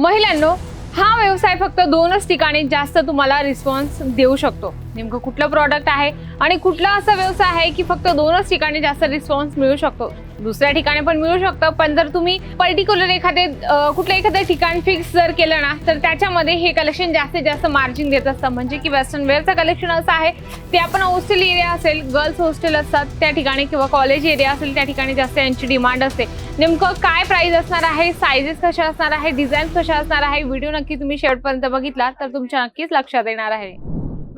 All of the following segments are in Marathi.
महिलांनो हा व्यवसाय फक्त दोनच ठिकाणी जास्त तुम्हाला रिस्पॉन्स देऊ शकतो. नेमकं कुठलं प्रॉडक्ट आहे आणि कुठला असा व्यवसाय आहे की फक्त दोनच ठिकाणी जास्त रिस्पॉन्स मिळू शकतो? दुसऱ्या ठिकाणी पण मिळू शकतं पण जर तुम्ही पर्टिक्युलर एखादे कुठलं एखादं ठिकाण फिक्स जर केलं ना तर त्याच्यामध्ये हे कलेक्शन जास्तीत जास्त मार्जिन देत असतं. म्हणजे की वेस्टर्न वेअरचं कलेक्शन असं आहे ते आपण हॉस्टेल एरिया असेल गर्ल्स हॉस्टेल असतात त्या ठिकाणी किंवा कॉलेज एरिया असेल त्या ठिकाणी जास्त यांची डिमांड असते. नेमकं काय प्राईज असणार आहे सायझेस कशा असणार आहे डिझाईन्स कशा असणार आहे व्हिडिओ नक्की तुम्ही शेवटपर्यंत बघितला तर तुमच्या नक्कीच लक्षात येणार आहे.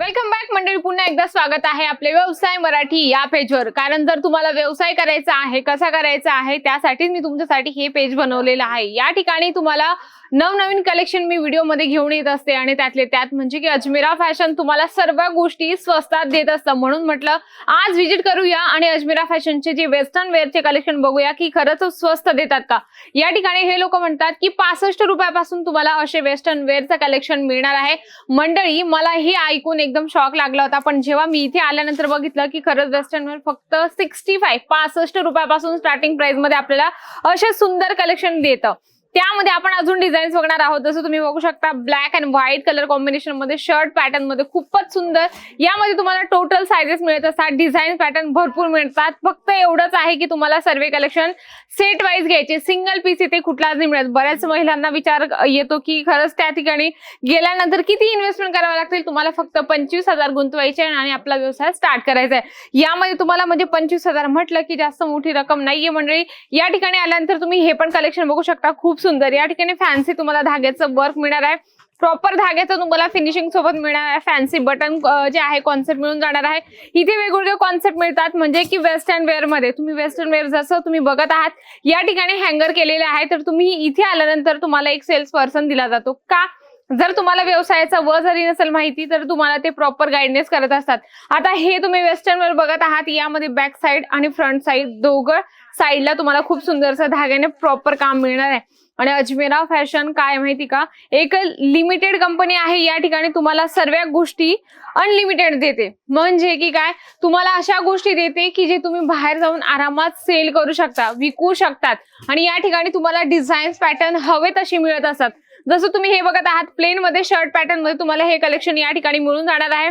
वेलकम बॅक मंडळी. पुन्हा एकदा स्वागत आहे आपले व्यवसाय मराठी या पेजवर कारण जर तुम्हाला व्यवसाय करायचा आहे कसा करायचा आहे त्यासाठीच मी तुमच्यासाठी हे पेज बनवलेलं आहे. या ठिकाणी तुम्हाला नवनवीन कलेक्शन मी व्हिडिओमध्ये घेऊन येत असते आणि त्यातले त्यात म्हणजे की अजमेरा फॅशन तुम्हाला सर्व गोष्टी स्वस्तात देत असतं. म्हणून म्हटलं आज व्हिजिट करूया आणि अजमेरा फॅशनचे जे वेस्टर्न वेअरचे कलेक्शन बघूया की खरंच स्वस्त देतात का? या ठिकाणी हे लोक म्हणतात की पासष्ट रुपयापासून तुम्हाला असे वेस्टर्न वेअरचं कलेक्शन मिळणार आहे. मंडळी मला हे ऐकून एकदम शॉक लागला होता पण जेव्हा मी इथे आल्यानंतर बघितलं की खरंच वेस्टर्न वेअर फक्त सिक्स्टी फाईव्ह पासष्ट रुपयापासून स्टार्टिंग प्राइसमध्ये आपल्याला असे सुंदर कलेक्शन देतं. त्यामध्ये आपण अजून डिझाईन्स बघणार आहोत. जसं तुम्ही बघू शकता ब्लॅक अँड व्हाईट कलर कॉम्बिनेशनमध्ये शर्ट पॅटर्नमध्ये खूपच सुंदर. यामध्ये तुम्हाला टोटल सायझेस मिळत असतात. डिझाईन पॅटर्न भरपूर मिळतात. फक्त एवढंच आहे की तुम्हाला सर्व कलेक्शन सेट वाईज घ्यायचे. सिंगल पीस इथे कुठलाच नाही मिळत बऱ्याच महिलांना विचार येतो की खरंच त्या ठिकाणी गेल्यानंतर किती इन्व्हेस्टमेंट करावं लागतील? तुम्हाला फक्त पंचवीस हजार गुंतवायचे आहे आणि आपला व्यवसाय स्टार्ट करायचा आहे. यामध्ये तुम्हाला म्हणजे पंचवीस हजार म्हटलं की जास्त मोठी रक्कम नाहीये मंडळी. या ठिकाणी आल्यानंतर तुम्ही हे पण कलेक्शन बघू शकता. खूप सुंदर. या ठिकाणी फॅन्सी तुम्हाला धाग्याचं वर्क मिळणार आहे. प्रॉपर धाग्याचं तुम्हाला फिनिशिंग सोबत मिळणार आहे. फॅन्सी बटन जे आहे कॉन्सेप्ट मिळून जाणार आहे. इथे वेगवेगळे कॉन्सेप्ट मिळतात. म्हणजे की वेस्टर्न वेअरमध्ये. तुम्ही वेस्टर्न वेअर जसं तुम्ही बघत आहात या ठिकाणी हँगर केलेले आहे. तर तुम्ही इथे आल्यानंतर तुम्हाला एक सेल्स पर्सन दिला जातो. का? जर तुम्हाला व्यवसायाचा व जरी नसेल माहिती तर तुम्हाला ते प्रॉपर गाईडनेस करत असतात. आता हे तुम्ही वेस्टर्न वेअर बघत आहात. यामध्ये बॅक साईड आणि फ्रंट साईड दोघं साईडला तुम्हाला खूप सुंदरसं धाग्याने प्रॉपर काम मिळणार आहे. आणि अजमेरा फॅशन काय माहिती का? एक लिमिटेड कंपनी आहे या ठिकाणी तुम्हाला सर्व गोष्टी अनलिमिटेड देते. म्हणजे की काय? तुम्हाला अशा गोष्टी देते की जे तुम्ही बाहेर जाऊन आरामात सेल करू शकता विकू शकतात. आणि या ठिकाणी तुम्हाला डिझाईन्स पॅटर्न हवे तशी मिळत असतात. जसं तुम्ही हे बघत आहात प्लेन मध्ये शर्ट पॅटर्नमध्ये तुम्हाला हे कलेक्शन या ठिकाणी मिळून जाणार आहे.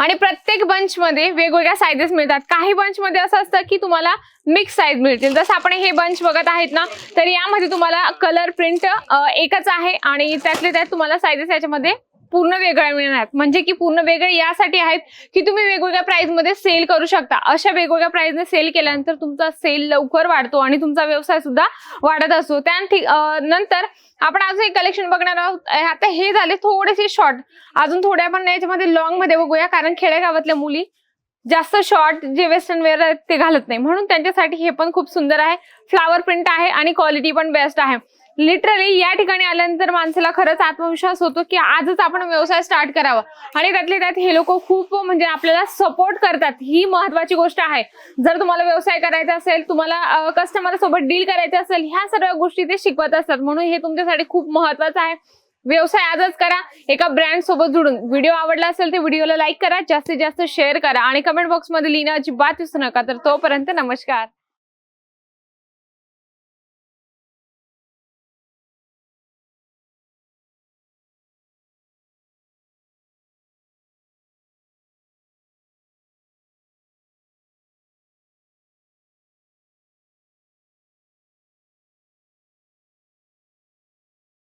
आणि प्रत्येक बंच मध्ये वेगवेगळ्या सायझेस मिळतात. काही बंच मध्ये असं असतं की तुम्हाला मिक्स साईज मिळतील. जसं आपण हे बंच बघत आहेत ना तर यामध्ये तुम्हाला कलर प्रिंट एकच आहे आणि त्यातले त्यात तुम्हाला सायझेस याच्यामध्ये पूर्ण वेगळ्या मिळणार. म्हणजे की पूर्ण वेगळे यासाठी आहेत की तुम्ही वेगवेगळ्या प्राइसमध्ये सेल करू शकता. अशा वेगवेगळ्या प्राइसने सेल केल्यानंतर तुमचा सेल लवकर वाढतो आणि तुमचा व्यवसाय सुद्धा वाढत असतो. त्या नंतर आपण अजून एक कलेक्शन बघणार आहोत. आता हे झाले थोडेसे शॉर्ट अजून थोडे आपण याच्यामध्ये लॉंगमध्ये बघूया कारण खेडेगावातल्या मुली जास्त शॉर्ट जे वेस्टर्न वेअर आहेत ते घालत नाही. म्हणून त्यांच्यासाठी हे पण खूप सुंदर आहे. फ्लावर प्रिंट आहे आणि क्वालिटी पण बेस्ट आहे. लिटरली या ठिकाणी आल्यानंतर माणसाला खरंच आत्मविश्वास होतो की आजच आपण व्यवसाय स्टार्ट करावा. आणि त्यातले त्यात हे लोक खूप म्हणजे आपल्याला सपोर्ट करतात. ही महत्वाची गोष्ट आहे. जर तुम्हाला व्यवसाय करायचा असेल तुम्हाला कस्टमर सोबत डील करायचं असेल ह्या सर्व गोष्टी ते शिकवत असतात. म्हणून हे तुमच्यासाठी खूप महत्वाचं आहे. व्यवसाय आजच करा. एका ब्रँड सोबत जुडून. व्हिडिओ आवडला असेल तर व्हिडिओला लाईक करा. जास्तीत जास्त शेअर करा. आणि कमेंट बॉक्समध्ये लिहिणं अजिबात विसरू नका. तर तोपर्यंत नमस्कार.